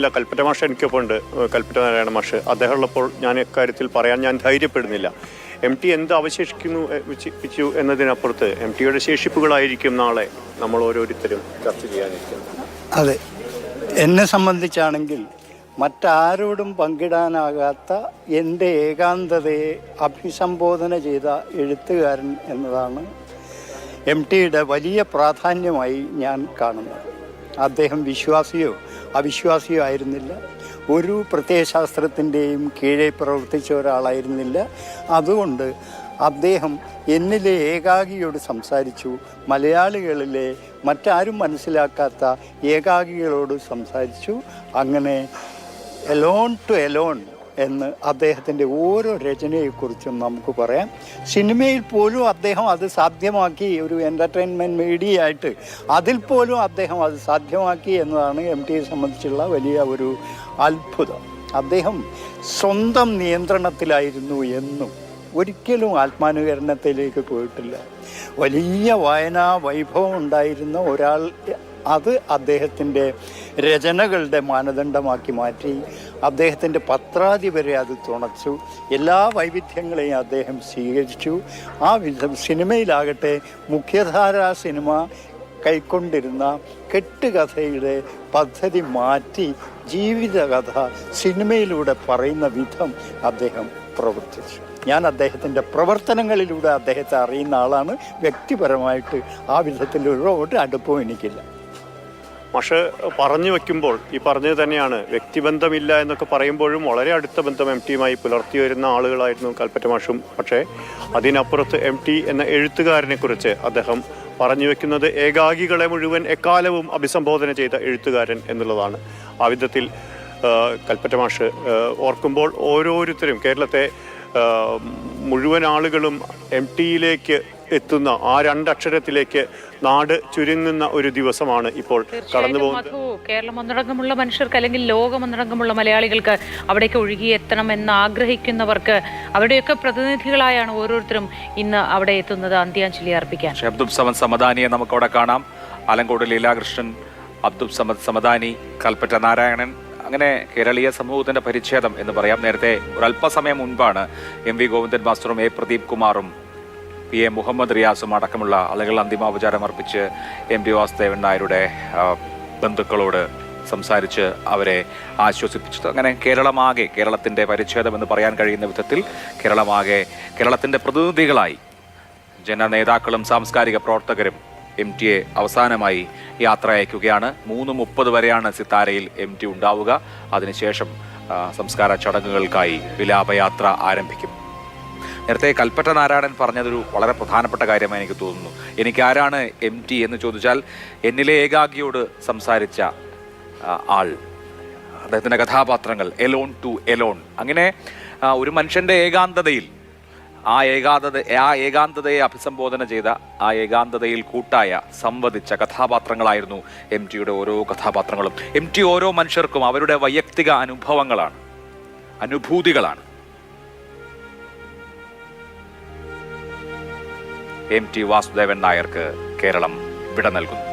ഇല്ല കൽപ്പറ്റ മാഷ് എനിക്കൊപ്പം ഉണ്ട് കൽപ്പറ്റ നാരായണ മാഷ്. അദ്ദേഹം ഉള്ളപ്പോൾ ഞാൻ ഇക്കാര്യത്തിൽ പറയാൻ ഞാൻ ധൈര്യപ്പെടുന്നില്ല. എം ടി എന്ത് അവശേഷിക്കുന്നു വെച്ചു എന്നതിനപ്പുറത്ത് എം ടിയുടെ ശേഷിപ്പുകളായിരിക്കും നാളെ നമ്മൾ ഓരോരുത്തരും ചർച്ച ചെയ്യാനിരിക്കുന്നത്. അതെ. എന്നെ സംബന്ധിച്ചാണെങ്കിൽ മറ്റാരോടും പങ്കിടാനാകാത്ത എന്റെ ഏകാന്തതയെ അഭിസംബോധന ചെയ്ത എഴുത്തുകാരൻ എന്നതാണ് എം ടിയുടെ വലിയ പ്രാധാന്യമായി ഞാൻ കാണുന്നത്. അദ്ദേഹം വിശ്വാസിയോ അവിശ്വാസിയോ ആയിരുന്നില്ല ഒരു പ്രത്യയശാസ്ത്രത്തിന്റെയും കീഴെ പ്രവർത്തിച്ച ഒരാളായിരുന്നില്ല. അതുകൊണ്ട് അദ്ദേഹം എന്നിലെ ഏകാഗിയോട് സംസാരിച്ചു. മലയാളികളിലെ മറ്റാരും മനസ്സിലാക്കാത്ത ഏകാഗികളോട് സംസാരിച്ചു. അങ്ങനെ എലോൺ ടു എലോൺ എന്ന് അദ്ദേഹത്തിന്റെ ഓരോ രചനയെക്കുറിച്ചും നമുക്ക് പറയാം. സിനിമയിൽ പോലും അദ്ദേഹം അത് സാധ്യമാക്കി ഒരു എന്റർടൈൻമെന്റ് മീഡിയ ആയിട്ട് അതിൽ പോലും അദ്ദേഹം അത് സാധ്യമാക്കി എന്നതാണ് എം ടിയെ സംബന്ധിച്ചുള്ള വലിയ ഒരു അത്ഭുതം. അദ്ദേഹം സ്വന്തം നിയന്ത്രണത്തിലായിരുന്നു എന്നും ഒരിക്കലും ആത്മാനുകരണത്തിലേക്ക് പോയിട്ടില്ല. വലിയ വായനാ വൈഭവം ഉണ്ടായിരുന്ന ഒരാൾ അത് അദ്ദേഹത്തിന്റെ രചനകളുടെ മാനദണ്ഡമാക്കി മാറ്റി അദ്ദേഹത്തിന്റെ പത്രാധിപരെ അത് തുണച്ചു. എല്ലാ വൈവിധ്യങ്ങളെയും അദ്ദേഹം സ്വീകരിച്ചു. ആ വിധം സിനിമയിലാകട്ടെ മുഖ്യധാരാ സിനിമ കൈക്കൊണ്ടിരുന്ന കെട്ടുകഥയുടെ പദ്ധതി മാറ്റി ജീവിതകഥ സിനിമയിലൂടെ പറയുന്ന വിധം അദ്ദേഹം പ്രവർത്തിച്ചു. ഞാൻ അദ്ദേഹത്തിന്റെ പ്രവർത്തനങ്ങളിലൂടെ അദ്ദേഹത്തെ അറിയുന്ന ആളാണ്. വ്യക്തിപരമായിട്ട് ആ വിധത്തിലുള്ള ഒരു അടുപ്പവും എനിക്കില്ല. മാഷ് പറഞ്ഞു വെക്കുമ്പോൾ ഈ പറഞ്ഞത് തന്നെയാണ്. വ്യക്തിബന്ധമില്ല എന്നൊക്കെ പറയുമ്പോഴും വളരെ അടുത്ത ബന്ധം എം ടിയുമായി പുലർത്തി വരുന്ന ആളുകളായിരുന്നു കൽപ്പറ്റ മാഷും. പക്ഷേ അതിനപ്പുറത്ത് എം ടി എന്ന എഴുത്തുകാരനെ കുറിച്ച് അദ്ദേഹം പറഞ്ഞു വെക്കുന്നത് ഏകാഗികളെ മുഴുവൻ എക്കാലവും അഭിസംബോധന ചെയ്ത എഴുത്തുകാരൻ എന്നുള്ളതാണ്. ആ വിധത്തിൽ കൽപ്പറ്റ മാഷ് ഓർക്കുമ്പോൾ ഓരോരുത്തരും കേരളത്തെ മുഴുവൻ ആളുകളും എം ടിയിലേക്ക് എത്തുന്ന ആ രണ്ടക്ഷരത്തിലേക്ക് നാട് ചുരുങ്ങുന്ന ഒരു ദിവസമാണ് ഇപ്പോൾ കടന്നു പോകുന്നത്. കേരളം ഒന്നടങ്കമുള്ള മനുഷ്യർക്ക് അല്ലെങ്കിൽ ലോകം ഒന്നടങ്കമുള്ള മലയാളികൾക്ക് അവിടേക്ക് ഒഴുകിയെത്തണം എന്ന് ആഗ്രഹിക്കുന്നവർക്ക് അവരുടെയൊക്കെ പ്രതിനിധികളായാണ് ഓരോരുത്തരും ഇന്ന് അവിടെ എത്തുന്നത്. അന്ത്യാഞ്ജലി അർപ്പിക്കാൻ അബ്ദുൽ സമദ് സമദാനിയെ നമുക്കവിടെ കാണാം. ആലങ്കോട് ലീലാകൃഷ്ണൻ അബ്ദുൽ സമദ് സമദാനി കൽപ്പറ്റ നാരായണൻ അങ്ങനെ കേരളീയ സമൂഹത്തിന്റെ പരിച്ഛേദം എന്ന് പറയാം. നേരത്തെ ഒരല്പസമയം അല്പസമയം മുൻപാണ് എം വി ഗോവിന്ദൻ മാസ്റ്ററും എ പ്രദീപ് കുമാറും പി എ മുഹമ്മദ് റിയാസും അടക്കമുള്ള ആളുകൾ അന്തിമോപചാരം അർപ്പിച്ച് എം ടി വാസുദേവൻ നായരുടെ ബന്ധുക്കളോട് സംസാരിച്ച് അവരെ ആശ്വസിപ്പിച്ചത്. അങ്ങനെ കേരളമാകെ കേരളത്തിന്റെ പരിച്ഛേദം എന്ന് പറയാൻ കഴിയുന്ന വിധത്തിൽ കേരളമാകെ കേരളത്തിന്റെ പ്രതിനിധികളായി ജനനേതാക്കളും സാംസ്കാരിക പ്രവർത്തകരും എം എ അവസാനമായി യാത്ര അയക്കുകയാണ്. മൂന്ന് മുപ്പത് വരെയാണ് സിത്താരയിൽ എം ടി ഉണ്ടാവുക. അതിനുശേഷം സംസ്കാര ചടങ്ങുകൾക്കായി വിലാപയാത്ര ആരംഭിക്കും. നേരത്തെ കൽപ്പറ്റ നാരായണൻ പറഞ്ഞതൊരു വളരെ പ്രധാനപ്പെട്ട കാര്യമായി എനിക്ക് തോന്നുന്നു. എനിക്ക് ആരാണ് എം ടി എന്ന് ചോദിച്ചാൽ എന്നിലെ ഏകാഗിയോട് സംസാരിച്ച ആൾ അദ്ദേഹത്തിന്റെ കഥാപാത്രങ്ങൾ എലോൺ ടു എലോൺ. അങ്ങനെ ഒരു മനുഷ്യന്റെ ഏകാന്തതയിൽ ആ ഏകാന്തത ആ ഏകാന്തതയെ അഭിസംബോധന ചെയ്ത ആ ഏകാന്തതയിൽ കൂട്ടായ സംവദിച്ച കഥാപാത്രങ്ങളായിരുന്നു എം ടിയുടെ ഓരോ കഥാപാത്രങ്ങളും. എം ടി ഓരോ മനുഷ്യർക്കും അവരുടെ വൈയക്തിക അനുഭവങ്ങളാണ് അനുഭൂതികളാണ്. എം ടി വാസുദേവൻ നായർക്ക് കേരളം വിട നൽകുന്നു.